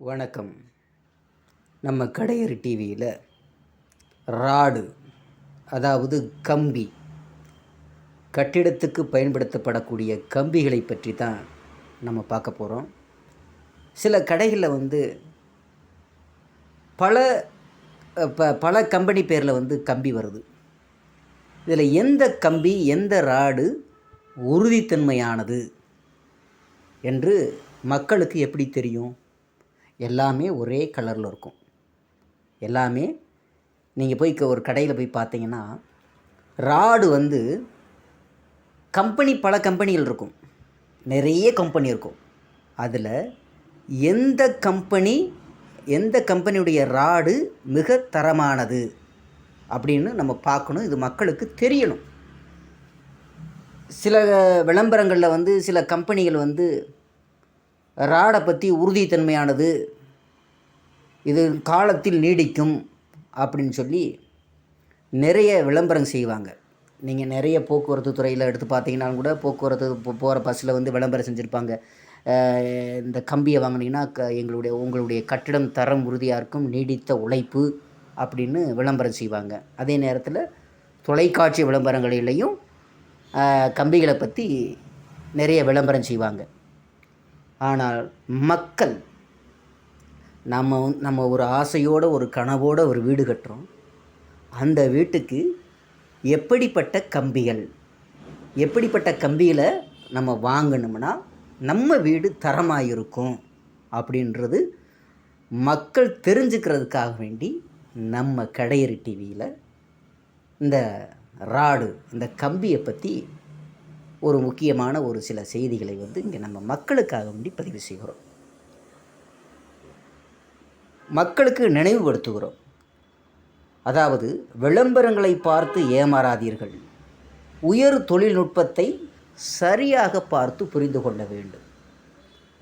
வணக்கம். நம்ம கடையர் டிவியில் ராடு அதாவது கம்பி கட்டிடத்துக்கு பயன்படுத்தப்படக்கூடிய கம்பிகளை பற்றி தான் நம்ம பார்க்க போகிறோம் சில கடைகளில் வந்து பல ப பல கம்பெனி பேரில் வந்து கம்பி வருது. இதில் எந்த கம்பி எந்த ராடு உறுதித்தன்மையானது என்று மக்களுக்கு எப்படி தெரியும்? எல்லாமே ஒரே கலரில் இருக்கும். எல்லாமே நீங்கள் போய் க- ஒரு கடையில் போய் பார்த்தீங்கன்னா ராடு வந்து கம்பெனி பல கம்பெனிகள் இருக்கும். நிறைய கம்பெனி இருக்கும். அதில் எந்த கம்பெனி எந்த கம்பெனியுடைய ராடு மிக தரமானது அப்படின்னு நம்ம பார்க்கணும். இது மக்களுக்கு தெரியணும். சில விளம்பரங்களில் வந்து சில கம்பெனிகள் வந்து ராடை பற்றி உறுதித்தன்மையானது இது காலத்தில் நீடிக்கும் அப்படின்னு சொல்லி நிறைய விளம்பரம் செய்வாங்க. நீங்கள் நிறைய போக்குவரத்து துறையில் எடுத்து பார்த்தீங்கன்னா கூட போக்குவரத்து போகிற பஸ்ஸில் வந்து விளம்பரம் செஞ்சுருப்பாங்க. இந்த கம்பியை வாங்கினீங்கன்னா க எங்களுடைய உங்களுடைய கட்டிடம் தரம் உறுதியாக இருக்கும் நீடித்த உழைப்பு அப்படின்னு விளம்பரம் செய்வாங்க. அதே நேரத்தில் தொலைக்காட்சி விளம்பரங்களிலையும் கம்பிகளை பற்றி நிறைய விளம்பரம் செய்வாங்க. ஆனால் மக்கள் நம்ம நம்ம ஒரு ஆசையோடு ஒரு கனவோடு ஒரு வீடு கட்டுறோம். அந்த வீட்டுக்கு எப்படிப்பட்ட கம்பிகள்? எப்படிப்பட்ட கம்பிகளை நம்ம வாங்கணும்னா நம்ம வீடு தரமாக இருக்கும் அப்படின்றது மக்கள் தெரிஞ்சுக்கிறதுக்காக வேண்டி நம்ம கடையறி டிவியில் இந்த ராடு இந்த கம்பியை பற்றி ஒரு முக்கியமான ஒரு சில செய்திகளை வந்து இங்கே நம்ம மக்களுக்காக வேண்டி பதிவு செய்கிறோம். மக்களுக்கு நினைவுபடுத்துகிறோம். அதாவது விளம்பரங்களை பார்த்து ஏமாறாதீர்கள். உயர் தொழில்நுட்பத்தை சரியாக பார்த்து புரிந்து கொள்ள வேண்டும்.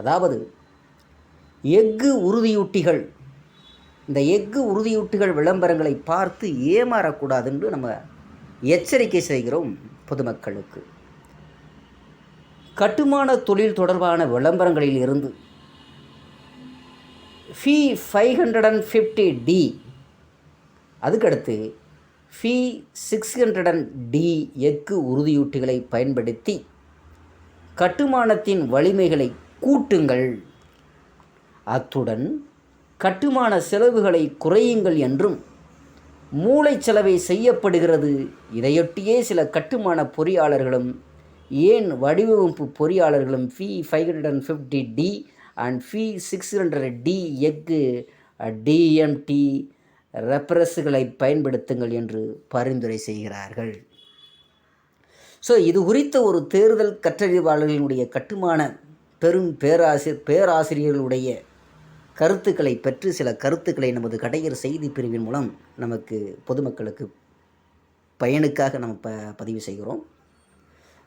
அதாவது எஃகு உறுதியூட்டிகள் இந்த எஃகு உறுதியூட்டிகள் விளம்பரங்களை பார்த்து ஏமாறக்கூடாதுன்னு நம்ம எச்சரிக்கை செய்கிறோம் பொதுமக்களுக்கு. கட்டுமான தொழில் தொடர்பான விளம்பரங்களில் இருந்து Fe five hundred and fifty D அதுக்கடுத்து Fe six hundred and D எஃகு உறுதியூட்டிகளை பயன்படுத்தி கட்டுமானத்தின் வலிமைகளை கூட்டுங்கள். அத்துடன் கட்டுமான செலவுகளை குறையுங்கள் என்றும் மூளைச்சலவை செய்யப்படுகிறது. இதையொட்டியே சில கட்டுமான பொறியாளர்களும் ஏன் வடிவமைப்பு பொறியாளர்களும் Fe five hundred and fifty D and Fe six hundred D எஃகு டிஎம்டி ரெப்ரஸுகளை பயன்படுத்துங்கள் என்று பரிந்துரை செய்கிறார்கள். ஸோ இது குறித்த ஒரு தேர்தல் கற்றறிவாளர்களினுடைய கட்டுமான பெரும் பேராசிர் பேராசிரியர்களுடைய கருத்துக்களை பெற்று சில கருத்துக்களை நமது கடையர் செய்தி பிரிவின் மூலம் நமக்கு பொதுமக்களுக்கு பயனுக்காக நம்ம ப பதிவு செய்கிறோம்.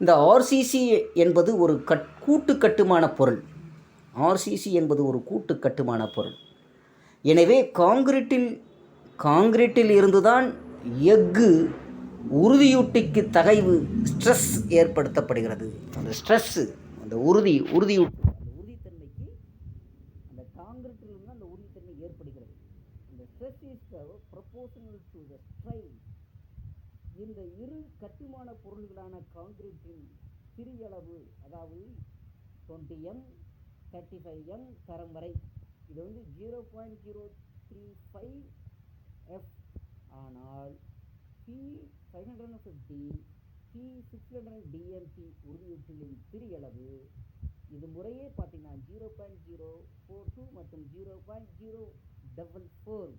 இந்த ஆர்சிசி என்பது ஒரு கட் கூட்டு கட்டுமான பொருள் ஆர்சிசி என்பது ஒரு கூட்டு கட்டுமான பொருள். எனவே காங்கிரீட்டில் காங்கிரீட்டில் இருந்துதான் எஃகு உறுதியூட்டிக்கு தகைவு ஸ்ட்ரெஸ் ஏற்படுத்தப்படுகிறது. அந்த ஸ்ட்ரெஸ்ஸு அந்த உறுதி உறுதியூட்டி அந்த உறுதித்தன்மைக்கு அந்த காங்கிரீட்டில் இருந்து அந்த உறுதித்தன்மை ஏற்படுகிறது. அந்த stress is proportional to the strain இந்த இரு கட்டுமான பொருள்களான காங்கிரீட் சிறியளவு அதாவது twenty M thirty five M தரம் வரை. இது வந்து zero point zero three five F ஆனால் P five hundred and fifty P six hundred TMP உறுதியூட்டிகளின் சிறியளவு இது முறையே பார்த்தீங்கன்னா zero point zero four two மற்றும் zero point zero double four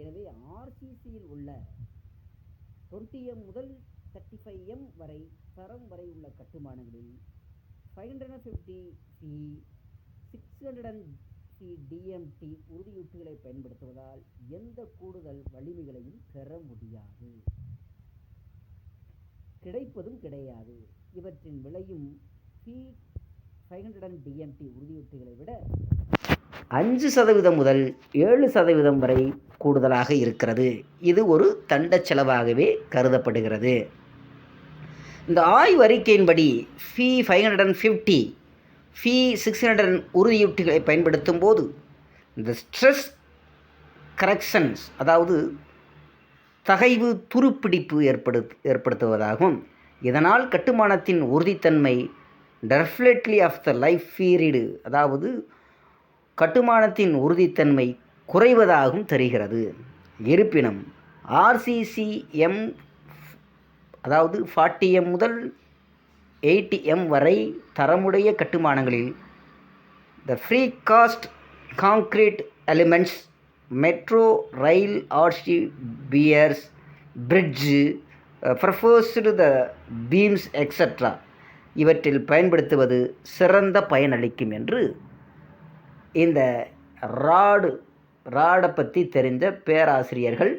எனவே ஆர்சிசியில் உள்ள டுவெண்ட்டி எம் முதல் தேர்ட்டி ஃபைவ் எம் வரை தரம் வரை உள்ள கட்டுமானங்களில் five hundred and fifty C six hundred and C TMT உறுதியூட்டுகளை பயன்படுத்துவதால் எந்த கூடுதல் வலிமைகளையும் பெற முடியாது. கிடைப்பதும் கிடையாது. இவற்றின் விலையும் C five hundred and TMT உறுதியூட்டுகளை விட அஞ்சு சதவீதம் முதல் ஏழு சதவீதம் வரை கூடுதலாக இருக்கிறது. இது ஒரு தண்ட செலவாகவே கருதப்படுகிறது. இந்த ஆய்வு அறிக்கையின்படி Fe five hundred and fifty Fe six hundred உறுதியூட்டிகளை பயன்படுத்தும் போது இந்த ஸ்ட்ரெஸ் கரெக்ஷன்ஸ் அதாவது தகைவு துருப்பிடிப்பு ஏற்படு ஏற்படுத்துவதாகும். இதனால் கட்டுமானத்தின் உறுதித்தன்மை definitely of the life period அதாவது கட்டுமானத்தின் உறுதித்தன்மை குறைவதாகவும் தெரிகிறது. இருப்பினும் ஆர்சிசிஎம் அதாவது ஃபார்ட்டி எம் முதல் எயிட்டி எம் வரை தரமுடைய கட்டுமானங்களில் the free cast concrete elements metro rail RC piers bridge ப்ரஃபோஸ்டு the beams extra இவற்றில் பயன்படுத்துவது சிறந்த பயனளிக்கும் என்று இந்த ராடு ராடை பற்றி தெரிந்த பேராசிரியர்கள்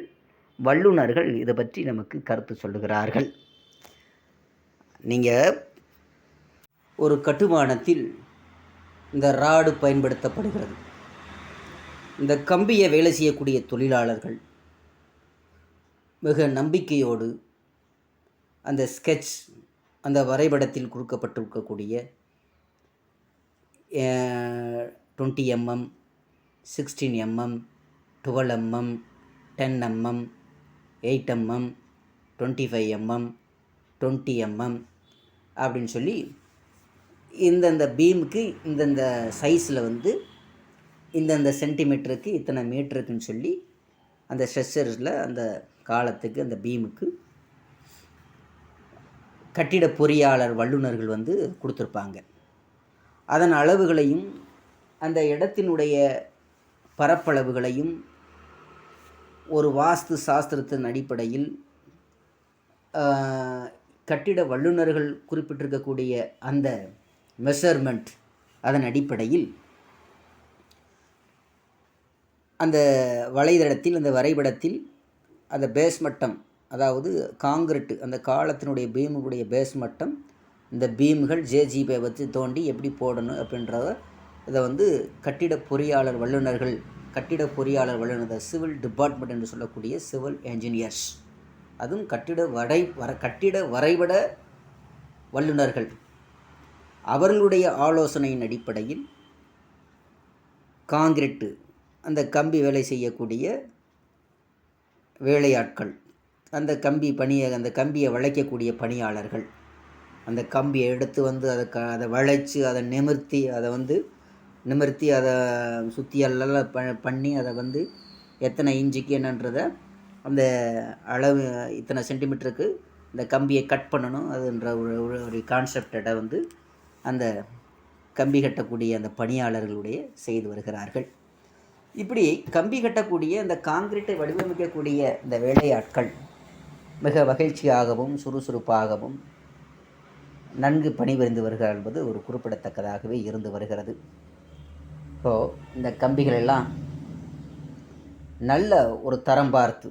வல்லுநர்கள் இதை பற்றி நமக்கு கருத்து சொல்லுகிறார்கள். நீங்கள் ஒரு கட்டுமானத்தில் இந்த ராடு பயன்படுத்தப்படுகிறது. இந்த கம்பியை வேலை செய்யக்கூடிய தொழிலாளர்கள் மிக நம்பிக்கையோடு அந்த ஸ்கெட்ச் அந்த வரைபடத்தில் கொடுக்கப்பட்டிருக்கக்கூடிய twenty mm sixteen mm twelve mm ten mm eight mm twenty five mm twenty mm அப்படின்னு சொல்லி இந்தந்த பீமுக்கு இந்தந்த சைஸில் வந்து இந்தந்த சென்டிமீட்டருக்கு இத்தனை மீட்டருக்குன்னு சொல்லி அந்த ஸ்ட்ரெச்சரில் அந்த காலத்துக்கு அந்த பீமுக்கு கட்டிட பொறியாளர் வல்லுநர்கள் வந்து கொடுத்துருப்பாங்க. அதன் அளவுகளையும் அந்த இடத்தினுடைய பரப்பளவுகளையும் ஒரு வாஸ்து சாஸ்திரத்தின் அடிப்படையில் கட்டிட வல்லுநர்கள் குறிப்பிட்டிருக்கக்கூடிய அந்த மெஷர்மெண்ட் அதன் அடிப்படையில் அந்த வலைதளத்தில் அந்த வரைபடத்தில் அந்த பேஸ் மட்டம் அதாவது காங்கிரட்டு அந்த காலத்தினுடைய பீமுடைய பேஸ் மட்டம் இந்த பீம்கள் ஜேஜிபை வச்சு தோண்டி எப்படி போடணும் அப்படின்றத இதை வந்து கட்டிட பொறியாளர் வல்லுநர்கள் கட்டிட பொறியாளர் வல்லுநர் சிவில் டிபார்ட்மெண்ட் என்று சொல்லக்கூடிய சிவில் என்ஜினியர்ஸ். அதுவும் கட்டிட வரை வர கட்டிட வரைபட வல்லுநர்கள். அவர்களுடைய ஆலோசனையின் அடிப்படையில் காங்கிரீட்டு அந்த கம்பி வேலை செய்யக்கூடிய வேலையாட்கள் அந்த கம்பி பணியை அந்த கம்பியை வளைக்கக்கூடிய பணியாளர்கள் அந்த கம்பியை எடுத்து வந்து அதை க அதை வளைச்சு அதை நிமிர்த்தி அதை வந்து நிமிர்த்தி அதை சுற்றி எல்லாம் ப பண்ணி அதை வந்து எத்தனை இன்ச்சுக்கு என்னன்றதை அந்த அளவு இத்தனை சென்டிமீட்டருக்கு இந்த கம்பியை கட் பண்ணணும் அதுன்ற ஒரு ஒரு- ஒரு கான்செப்டை வந்து அந்த கம்பி கட்டக்கூடிய அந்த பணியாளர்களுடைய செய்து வருகிறார்கள். இப்படி கம்பி கட்டக்கூடிய இந்த காங்கிரீட்டை வடிவமைக்கக்கூடிய இந்த வேலையாட்கள் மிக மகிழ்ச்சியாகவும் சுறுசுறுப்பாகவும் நன்கு பணிபுரிந்து வருகிறார் என்பது ஒரு குறிப்பிடத்தக்கதாகவே இருந்து வருகிறது. இப்போது இந்த கம்பிகள் எல்லாம் நல்ல ஒரு தரம் பார்த்து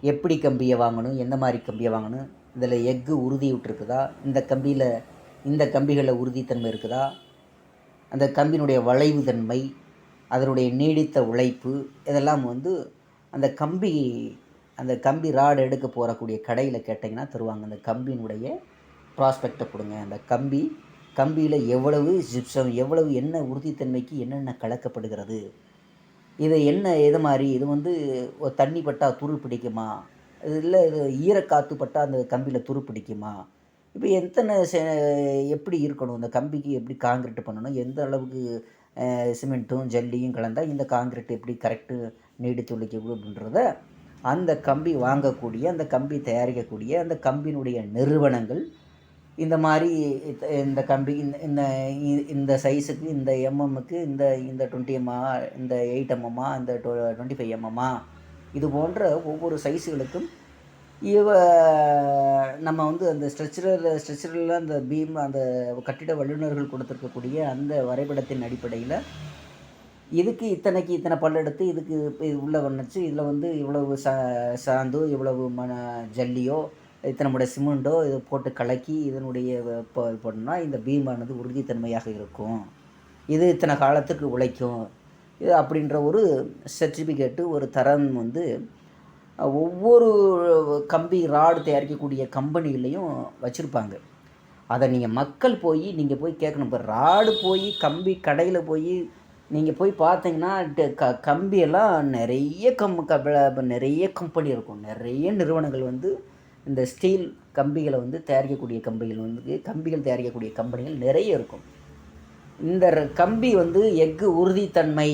எப்படி கம்பியை வாங்கணும் எந்த மாதிரி கம்பியை வாங்கணும் இதில் எஃகு உறுதி விட்டுருக்குதா இந்த கம்பியில் இந்த கம்பிகளில் உறுதித்தன்மை இருக்குதா அந்த கம்பியினுடைய வளைவு தன்மை அதனுடைய நீடித்த உழைப்பு இதெல்லாம் வந்து அந்த கம்பி அந்த கம்பி ராடு எடுக்க போகக்கூடிய கடையில் கேட்டிங்கன்னா தருவாங்க. அந்த கம்பியினுடைய ப்ராஸ்பெக்டை கொடுங்க. அந்த கம்பி கம்பியில் எவ்வளவு ஜிப்சம் எவ்வளவு என்ன உறுதித்தன்மைக்கு என்னென்ன கலக்கப்படுகிறது? இது என்ன எது மாதிரி? இது வந்து தண்ணி பட்டால் துரு பிடிக்குமா? இது இல்லை இது ஈரக்காற்று பட்டால் அந்த கம்பியில் துரு பிடிக்குமா? இப்போ எத்தனை எப்படி இருக்கணும்? இந்த கம்பிக்கு எப்படி காங்கிரீட் பண்ணணும்? எந்த அளவுக்கு சிமெண்ட்டும் ஜல்லியும் கலந்தால் இந்த காங்கிரீட் எப்படி கரெக்டு நீடித்து அப்படின்றத அந்த கம்பி வாங்கக்கூடிய அந்த கம்பி தயாரிக்கக்கூடிய அந்த கம்பியினுடைய நிறுவனங்கள் இந்த மாதிரி இந்த கம்பி இந்த இந்த இ- இந்த சைஸுக்கு இந்த எம்எம்முக்கு இந்த இந்த டுவெண்ட்டி எம்மா இந்த எயிட் எம்எம்மா இந்த டொ டுவெண்ட்டி ஃபைவ் எம்எம்மா இது போன்ற ஒவ்வொரு சைஸுகளுக்கும் இவ நம்ம வந்து அந்த ஸ்ட்ரெச்சரில் ஸ்ட்ரெச்சரில் அந்த பீம் அந்த கட்டிட வல்லுநர்கள் கொடுத்துருக்கக்கூடிய அந்த வரைபடத்தின் அடிப்படையில் இதுக்கு இத்தனைக்கு இத்தனை பல் எடுத்து இதுக்கு இப்ப இது உள்ள இதில் வந்து இவ்வளவு சா சாந்தோ இவ்வளவு மன ஜல்லியோ இத்தனை முறை சிமெண்ட்டோ இதை போட்டு கலக்கி இதனுடைய இப்போ பண்ணா இந்த பீமானது உறுதித்தன்மையாக இருக்கும். இது இத்தனை காலத்துக்கு உழைக்கும். இது அப்படின்ற ஒரு சர்டிஃபிகேட்டு ஒரு தரம் வந்து ஒவ்வொரு கம்பி ராடு தயாரிக்கக்கூடிய கம்பெனிகளையும் வச்சுருப்பாங்க. அதை நீங்கள் மக்கள் போய் நீங்கள் போய் கேட்கணும். இப்போ ராடு போய் கம்பி கடையில் போய் நீங்கள் போய் பார்த்தீங்கன்னா ட- க கம்பியெல்லாம் நிறைய கம் க நிறைய கம்பெனி இருக்கும். நிறைய நிறுவனங்கள் வந்து இந்த ஸ்டீல் கம்பிகளை வந்து தயாரிக்கக்கூடிய கம்பிகள் வந்து கம்பிகள் தயாரிக்கக்கூடிய கம்பெனிகள் நிறைய இருக்கும். இந்த கம்பி வந்து எஃகு உறுதித்தன்மை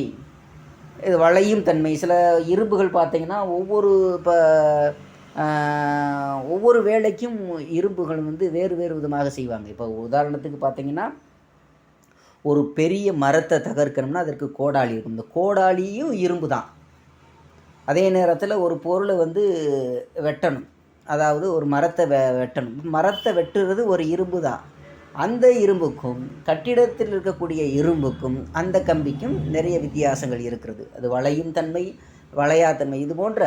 இது வளையும் தன்மை சில இரும்புகள் பார்த்திங்கன்னா ஒவ்வொரு இப்போ ஒவ்வொரு வேலைக்கும் இரும்புகள் வந்து வேறு வேறு விதமாக செய்வாங்க. இப்போ உதாரணத்துக்கு பார்த்தீங்கன்னா ஒரு பெரிய மரத்தை தகர்க்கணும்னா அதற்கு கோடாலி இருக்கும். இந்த கோடாலியும் இரும்பு தான் அதே நேரத்தில் ஒரு பொருளை வந்து வெட்டணும். அதாவது ஒரு மரத்தை வெ வெட்டணும். மரத்தை வெட்டுறது ஒரு இரும்பு தான். அந்த இரும்புக்கும் கட்டிடத்தில் இருக்கக்கூடிய இரும்புக்கும் அந்த கம்பிக்கும் நிறைய வித்தியாசங்கள் இருக்கிறது. அது வளையும் தன்மை வளையா தன்மை. இது போன்ற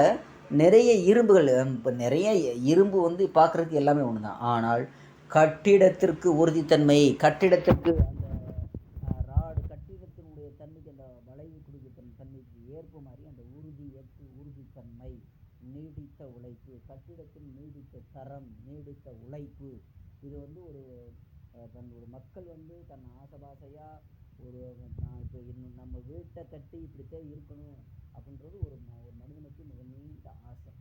நிறைய இரும்புகள் இப்போ நிறைய இரும்பு வந்து பார்க்குறதுக்கு எல்லாமே ஒன்று தான் ஆனால் கட்டிடத்திற்கு உறுதித்தன்மை கட்டிடத்திற்கு அந்த ராடு கட்டிடத்தினுடைய தன்மைக்கு அந்த வளைவு கொடுக்க தன் தன்மைக்கு ஏற்ப மாதிரி அந்த உறுதி ஏற்று உறுதித்தன்மை நீடித்த உழைப்பு கட்டிடத்தின் நீடித்த தரம் நீடித்த உழைப்பு. இது வந்து ஒரு தன்னோட மக்கள் வந்து தன் ஆசைபாசையாக ஒரு நான் இப்போ இன்னும் நம்ம வீட்டை கட்டி இப்படித்தான் இருக்கணும் அப்படின்றது ஒரு ஒரு மனிதனுக்கு மிக நீண்ட ஆசை.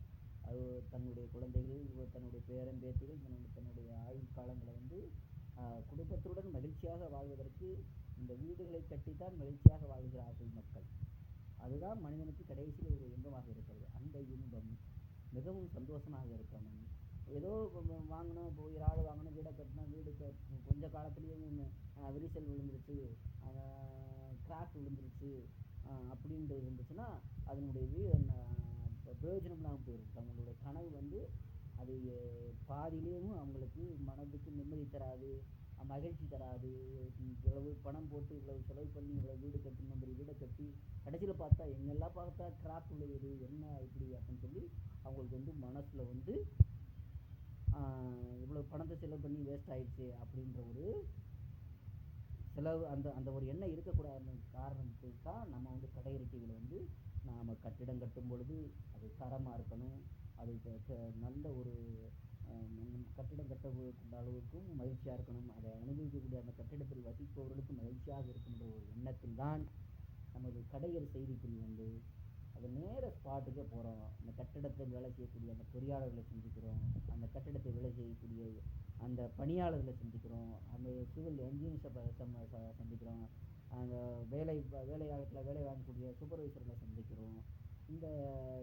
அது தன்னுடைய குழந்தைகள் தன்னுடைய பேரன் பேத்திகள் தன்னுடைய ஆயுள் காலங்களை வந்து குடும்பத்துடன் மகிழ்ச்சியாக வாழ்வதற்கு இந்த வீடுகளை கட்டித்தான் மகிழ்ச்சியாக வாழ்கிறார்கள் மக்கள். அதுதான் மனிதனுக்கு கடைசியில் ஒரு இன்பமாக இருக்கிறது. அந்த இன்பம் மிகவும் சந்தோஷமாக இருக்கணும் ஏதோ வாங்கினோம் இப்போ ஒரு ஆடு வாங்கணும் வீடை கட்டினோம் வீடு க- கொஞ்ச காலத்துலேயே விரிசல் விழுந்துருச்சு கிராக் விழுந்துருச்சு அப்படின்றது அப்படின்ட்டு இருந்துச்சுன்னா அதனுடைய வீ பிரயோஜனம் இல்லாமல் போயிடும் தங்களுடைய கனவு வந்து அது பாதியிலேயும் அவங்களுக்கு மனதுக்கு நிம்மதி தராது மகிழ்ச்சி தராது. இவ்வளவு பணம் போட்டு இவ்வளவு செலவு பண்ணி இவ்வளவு வீடு கட்டி நம்ம வீடை கட்டி கடைசியில் பார்த்தா எங்கெல்லாம் பார்த்தா கிராக் விழுகுது என்ன இப்படி அப்படின்னு சொல்லி அவங்களுக்கு வந்து மனசில் வந்து இவ்வளோ பணத்தை செலவு பண்ணி வேஸ்ட் ஆகிடுச்சு அப்படின்ற ஒரு செலவு அந்த அந்த ஒரு எண்ணம் இருக்கக்கூடாத காரணத்துக்கு தான் நம்ம வந்து கடையறிக்கைகளை வந்து நாம் கட்டிடம் கட்டும் பொழுது அது தரமாக இருக்கணும். அது க- நல்ல ஒரு கட்டிடம் கட்டக்கூடிய அளவுக்கும் மகிழ்ச்சியாக இருக்கணும். அதை அனுபவிக்கக்கூடிய அந்த கட்டிடத்தில் வசிப்பவர்களுக்கு மகிழ்ச்சியாக இருக்கின்ற ஒரு எண்ணத்தில் தான் நமது கடையர் செய்திக்குறி வந்து அது நேர ஸ்பாட்டுக்கே போகிறோம் அந்த கட்டிடத்தில் வேலை செய்யக்கூடிய அந்த பொறியாளர்களை சந்திக்கிறோம். அந்த கட்டிடத்தை வேலை செய்யக்கூடிய அந்த பணியாளர்களை சந்திக்கிறோம். அந்த சிவில் என்ஜினியர்ஸை சந்திக்கிறோம். அந்த வேலை வேலையாளத்தில் வேலை வாங்கக்கூடிய சூப்பர்வைசர்களை சந்திக்கிறோம். இந்த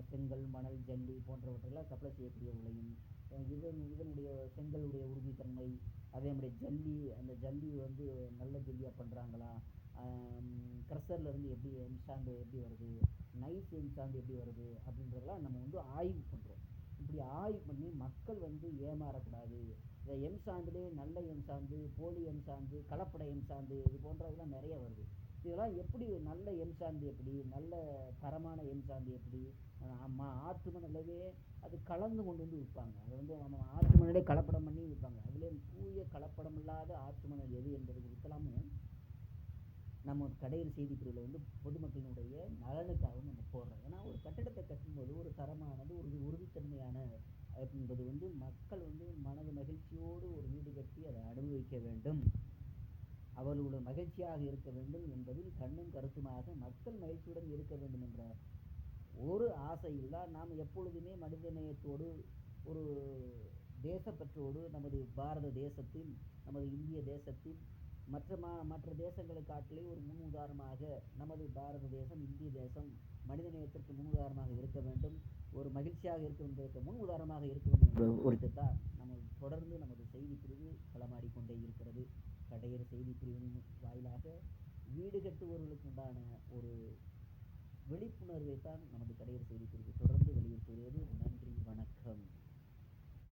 செங்கல் மணல் ஜல்லி போன்றவற்றெல்லாம் சப்ளை செய்யக்கூடியவர்களையும் அஹ் இதன் இதனுடைய செங்கலுடைய உறுதித்தன்மை அதே மாதிரி ஜல்லி அந்த ஜல்லி வந்து நல்ல ஜல்லியாக பண்ணுறாங்களா க்ரஷர்லேருந்து எப்படி எம்சாண்டு எப்படி வருது? நைஸ் எப்படி வருது அப்படின்றதெல்லாம் நம்ம வந்து ஆய்வு பண்ணுறோம் இப்படி ஆய்வு பண்ணி மக்கள் வந்து ஏமாறக்கூடாது. இந்த எம் எம்சாண்டுலே நல்ல எம்சாந்து போலி எம்சாந்து கலப்பட எம்சாந்து இது போன்றதெல்லாம் நிறைய வருது. இதெல்லாம் எப்படி நல்ல எம் சார்ந்து எப்படி நல்ல தரமான எம்சாந்து எப்படி? நம்ம ஆற்று மணலவே அது கலந்து கொண்டு வந்து விற்பாங்க. அது வந்து நம்ம ஆற்று மணலே கலப்படம் பண்ணி விற்பாங்க. அதுலேயும் தூய கலப்படம் இல்லாத ஆற்று மணல் எது என்பது குறித்தெல்லாமே நம்ம கடையில் செய்தி பிரிவில் வந்து பொதுமக்களினுடைய நலனுக்காகவும் நம்ம போடுறோம். ஏன்னா ஒரு கட்டிடத்தை கட்டும்போது ஒரு தரமானது ஒரு உறுதித்தன்மையான என்பது வந்து மக்கள் வந்து மனது மகிழ்ச்சியோடு ஒரு வீடு கட்டி அதை அனுபவிக்க வேண்டும். அவர்களுடைய மகிழ்ச்சியாக இருக்க வேண்டும் என்பதில் கண்ணும் கருத்துமாக மக்கள் மகிழ்ச்சியுடன் இருக்க வேண்டும் என்ற ஒரு ஆசையில் தான் நாம் எப்பொழுதுமே மனிதநேயத்தோடு ஒரு தேசப்பற்றோடு நமது பாரத தேசத்தில் நமது இந்திய தேசத்தில் மற்ற மா மற்ற தேசங்களை காட்டிலே ஒரு முன் உதாரணமாக நமது பாரத தேசம் இந்திய தேசம் மனிதநேயத்திற்கு முன் உதாரணமாக இருக்க வேண்டும். ஒரு மகிழ்ச்சியாக இருக்க என்பதற்கு முன் உதாரணமாக இருக்க வேண்டும் என்ற ஒரு தான் நம்ம தொடர்ந்து நமது செய்தி பிரிவு களமாடிக்கொண்டே இருக்கிறது. கடையர் செய்தி பிரிவின் வாயிலாக வீடு கட்டுவோர்களுக்கு உண்டான ஒரு விழிப்புணர்வை தான் நமது கடையர் செய்தி பிரிவு தொடர்ந்து வெளியிட்டு வருவது நன்றி வணக்கம்.